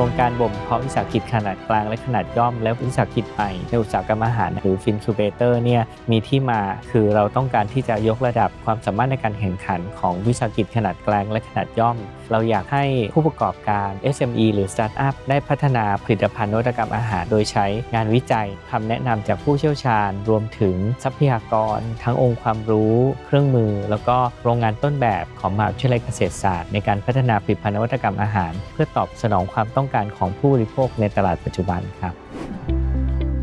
ครงการบ่มเพาะวิสาหกิจขนาดกลางและขนาดย่อม และวิสาหกิจใหม่ในอุตสาหกรรมอาหารหรือฟินคูเบเตอร์เนี่ยมีที่มาคือเราต้องการที่จะยกระดับความสามารถในการแข่งขันของวิสาหกิจขนาดกลางและขนาดย่อม เราอยากให้ผู้ประกอบการ SME หรือสตาร์ทอัพได้พัฒนาผลิตภัณฑ์นวัตกรรมอาหาร โดยใช้งานวิจัยคำแนะนำจากผู้เชี่ยวชาญ รวมถึงทรัพยากร ทั้งองค์ความรู้ เครื่องมือ แล้วก็โรงงานต้นแบบของมหาวิทยาลัยเกษตรศาสตร์ ในการพัฒนาผลิตภัณฑ์นวัตกรรมอาหาร เพื่อตอบสนองความต้องการของผู้บริโภคในตลาดปัจจุบันครับ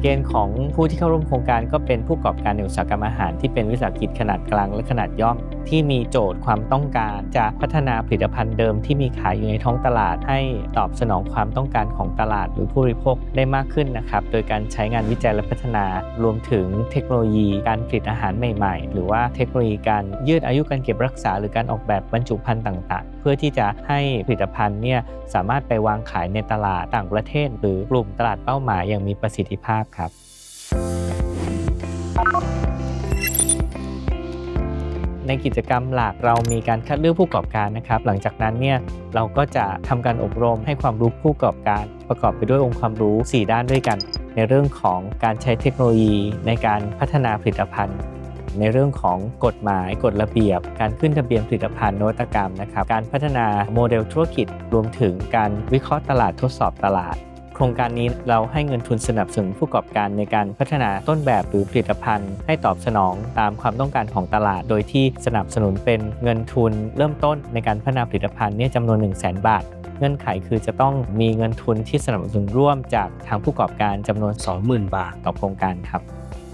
เกณฑ์ของผู้ที่เข้าร่วมโครงการก็เป็นผู้ประกอบการในอุตสาหกรรมอาหารที่เป็นวิสาหกิจขนาดกลางและขนาดย่อม ที่มีโจทย์ความต้องการจะพัฒนาผลิตภัณฑ์เดิมที่มีขายอยู่ในท้องตลาด ให้ตอบสนองความต้องการของตลาดหรือผู้บริโภคได้มากขึ้นนะครับ โดยการใช้งานวิจัยและพัฒนารวมถึงเทคโนโลยีการผลิตอาหารใหม่ ๆ หรือว่าเทคโนโลยีการยืดอายุการเก็บรักษา หรือการออกแบบบรรจุภัณฑ์ต่างๆ พื่อที่จะให้ผลิตภัณฑ์เนี่ยสามารถไปวางขายในตลาดต่างประเทศ หรือกลุ่มตลาดเป้าหมายอย่างมีประสิทธิภาพครับในกิจกรรมหลักเรามีการคัดเลือกผู้ประกอบการนะครับ หลังจากนั้นเนี่ยเราก็จะทำการอบรมให้ความรู้ผู้ประกอบการ ประกอบไปด้วยองค์ความรู้ 4 ด้านด้วยกัน ในเรื่องของการใช้เทคโนโลยีในการพัฒนาผลิตภัณฑ์ ในเรื่องของกฎหมายกฎระเบียบ การขึ้นทะเบียนผลิตภัณฑ์นวัตกรรมนะครับการพัฒนาโมเดลธุรกิจรวมถึงการวิเคราะห์ตลาดทดสอบตลาดโครงการนี้เราให้เงินทุนสนับสนุนผู้ประกอบการในการพัฒนาต้นแบบหรือผลิตภัณฑ์ ให้ตอบสนองตามความต้องการของตลาด โดยที่สนับสนุนเป็นเงินทุน เริ่มต้นในการพัฒนาผลิตภัณฑ์เนี่ยจำนวน 1 0 0 0 0แบาท เงื่อนไขคือจะต้องมีเงินทุนที่สนับสนุนร่วมจากทางผู้ประกอบการจำนวน 20,000 บาทต่อโครงการครับ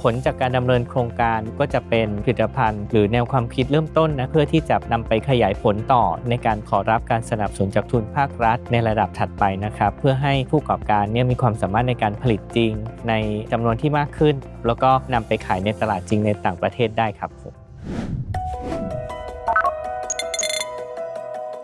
ผลจากการดำเนินโครงการก็จะเป็นผลิตภัณฑ์ หรือแนวความคิดเริ่มต้นนะเพื่อที่จะนำไปขยายผลต่อ ในการขอรับการสนับสนุนจากทุนภาครัฐ ในระดับถัดไปนะครับเพื่อให้ผู้ประกอบการเนี่ยมีความสามารถในการผลิตจริง ในจำนวนที่มากขึ้น แล้วก็นำไปขายในตลาดจริงในต่างประเทศได้ครับผม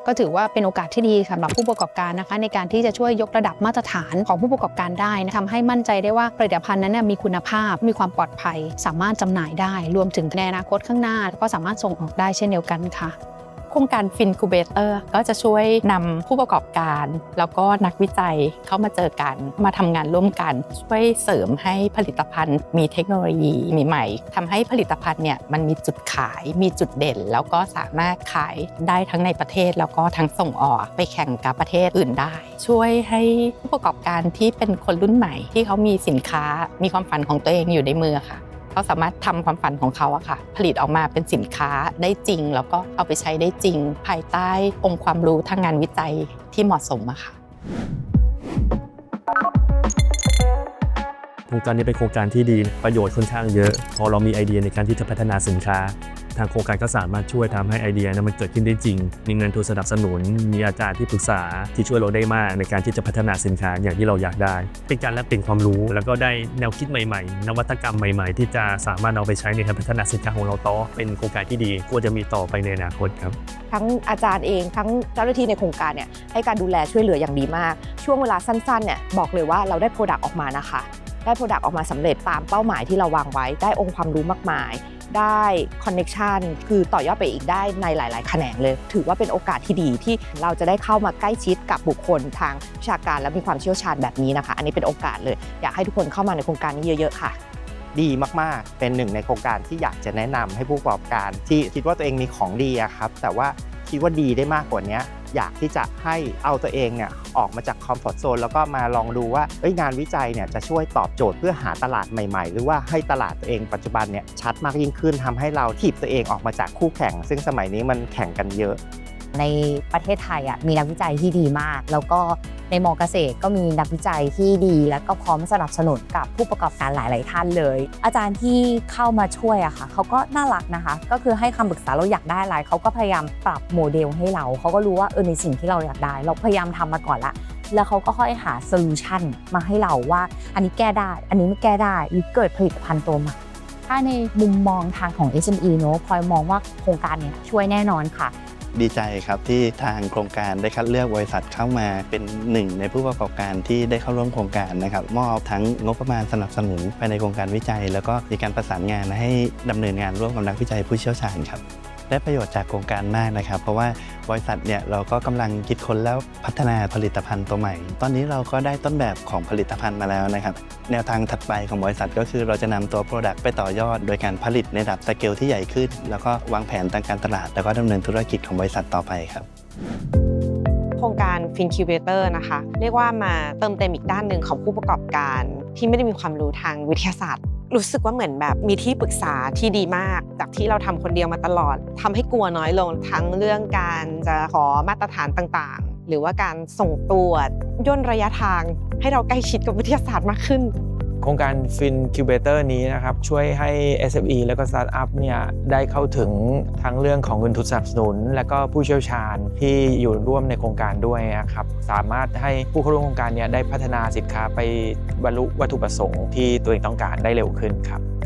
ก็ถือว่าเป็นโอกาสที่ดีสำหรับผู้ประกอบการนะคะ ในการที่จะช่วยยกระดับมาตรฐานของผู้ประกอบการได้นะทำให้มั่นใจได้ว่าผลิตภัณฑ์นั้นเนยมีคุณภาพ มีความปลอดภัย สามารถจำหน่ายได้ รวมถึงในอนาคตข้างหน้า ก็สามารถส่งออกได้เช่นเดียวกันค่ะ ครงการฟินคูเบเตอร์ก็จะช่วยนำผู้ประกอบการ แล้วก็นักวิจัยเข้ามาเจอกัน มาทำงานร่วมกัน ช่วยเสริมให้ผลิตภัณฑ์ มีเทคโนโลยีใหม่ๆทำให้ผลิตภัณฑ์เนี่ยมันมีจุดขาย มีจุดเด่น แล้วก็สามารถขายได้ทั้งในประเทศ แล้วก็ทั้งส่งออกไปแข่งกับประเทศอื่นได้ ช่วยให้ผู้ประกอบการที่เป็นคนรุ่นใหม่ ที่เขามีสินค้ามีความฝันของตัวเองอยู่ในมือค่ะ เขาสามารถทำความฝันของเขาอะค่ะ ผลิตออกมาเป็นสินค้าได้จริง แล้วก็เอาไปใช้ได้จริง ภายใต้องค์ความรู้ทางงานวิจัยที่เหมาะสมอะค่ะโครงการนี้เป็นโครงการที่ดีประโยชน์ค่อนข้างเยอะ พอเรามีไอเดียในการที่จะพัฒนาสินค้า ทางโครงการก็สามารถช่วยทำให้ไอเดียนั้นมันเกิดขึ้นได้จริง มีเงินทุนสนับสนุน มีอาจารย์ที่ปรึกษาที่ช่วยเราได้มากในการที่จะพัฒนาสินค้าอย่างที่เราอยากได้ เป็นการแลกเปลี่ยนความรู้ แล้วก็ได้แนวคิดใหม่ๆ นวัตกรรมใหม่ๆ ที่จะสามารถเอาไปใช้ในการพัฒนาสินค้าของเราต่อเป็นโครงการที่ดีควรจะมีต่อไปในอนาคตครับทั้งอาจารย์เองทั้งเจ้าหน้าที่ในโครงการเนี่ยให้การดูแลช่วยเหลืออย่างดีมาก ช่วงเวลาสั้นๆเนี่ยบอกเลยว่าเราได้โปรดักต์ออกมานะคะ ได้โปรดักต์ออกมาสำเร็จตามเป้าหมายที่เราวางไว้ ได้องค์ความรู้มากมาย ได้คอนเน็ชันคือต่อยอดไปอีกได้ในหลาย ๆ แขนงเลย ถือว่าเป็นโอกาสที่ดีที่เราจะได้เข้ามาใกล้ชิดกับบุคคลทางวิชาการและมีความเชี่ยวชาญแบบนี้นะคะ อันนี้เป็นโอกาสเลย อยากให้ทุกคนเข้ามาในโครงการนี้เยอะ ๆ ค่ะดีมาก ๆ เป็นหนึ่งในโครงการที่อยากจะแนะนำให้ผู้ประกอบการ ที่คิดว่าตัวเองมีของดีอะครับ แต่ว่าคิดว่าดีได้มากกว่านี้ อยากที่จะให้เอาตัวเองเนี่ยออกมาจากคอมฟอร์ทโซนแล้วก็มาลองดูว่าเอ้ยงานวิจัยเนี่ยจะช่วยตอบโจทย์เพื่อหาตลาดใหม่ๆ หรือว่าให้ตลาดตัวเองปัจจุบันเนี่ยชัดมากยิ่งขึ้นทำให้เราถีบตัวเองออกมาจากคู่แข่ง ซึ่งสมัยนี้มันแข่งกันเยอะ ในประเทศไทยอะมีนักวิจัยที่ดีมาก แล้วก็ในมอเกษตรก็มีนักวิจัยที่ดี และก็พร้อมสนับสนุนกับผู้ประกอบการหลาย ๆ ท่านเลย อาจารย์ที่เข้ามาช่วยอะค่ะเขาก็น่ารักนะคะ ก็คือให้คำปรึกษาเราอยากได้อะไรเขาก็พยายามปรับโมเดลให้เราเขาก็รู้ว่าเออในสิ่งที่เราอยากได้ เราพยายามทำมาก่อนละแล้วเขาก็ค่อยหาโซลูชันมาให้เราว่า อันนี้แก้ได้ อันนี้ไม่แก้ได้หรือเกิดผลิตภัณฑ์ตัวใหม่ถ้าในมุมมองทางของ SME เนอะพลอยมองว่าโครงการนี้ช่วยแน่นอนค่ะ ดีใจครับที่ทางโครงการได้คัดเลือกบริษัทเข้ามาเป็นหนึ่งในผู้ประกอบการที่ได้เข้าร่วมโครงการนะครับมอบทั้งงบประมาณสนับสนุนภายในโครงการวิจัย แล้วก็มีการประสานงานให้ดำเนินงานร่วมกับนักวิจัยผู้เชี่ยวชาญครับ ได้ประโยชน์จากโครงการมากนะครับ เพราะว่าบริษัทเนี่ยเราก็กำลังคิดค้นแล้วพัฒนาผลิตภัณฑ์ตัวใหม่ ตอนนี้เราก็ได้ต้นแบบของผลิตภัณฑ์มาแล้วนะครับ แนวทางถัดไปของบริษัทก็คือเราจะนำตัว Product ไปต่อยอด โดยการผลิตในระดับสเกลที่ใหญ่ขึ้น แล้วก็วางแผนทางการตลาด แล้วก็ดำเนินธุรกิจของบริษัทต่อไปครับโครงการ FinCubator นะคะ เรียกว่ามาเติมเต็มอีกด้านหนึ่งของผู้ประกอบการ ที่ไม่ได้มีความรู้ทางวิทยาศาสตร์ รู้สึกว่าเหมือนแบบมีที่ปรึกษาที่ดีมาก จากที่เราทำคนเดียวมาตลอดทำให้กลัวน้อยลงทั้งเรื่องการจะขอมาตรฐานต่างๆ หรือว่าการส่งตรวจย่นระยะทางให้เราใกล้ชิดกับวิทยาศาสตร์มากขึ้น โครงการ FinCubator นี้นะครับช่วยให้ SME และก็ Startup เนี่ยได้เข้าถึงทั้งเรื่องของเงินทุนสนับสนุน และก็ผู้เชี่ยวชาญที่อยู่ร่วมในโครงการด้วยนะครับสามารถให้ผู้เข้าร่วมโครงการเนี่ยได้พัฒนาสินค้าไปบรรลุวัตถุประสงค์ที่ตัวเองต้องการได้เร็วขึ้นครับ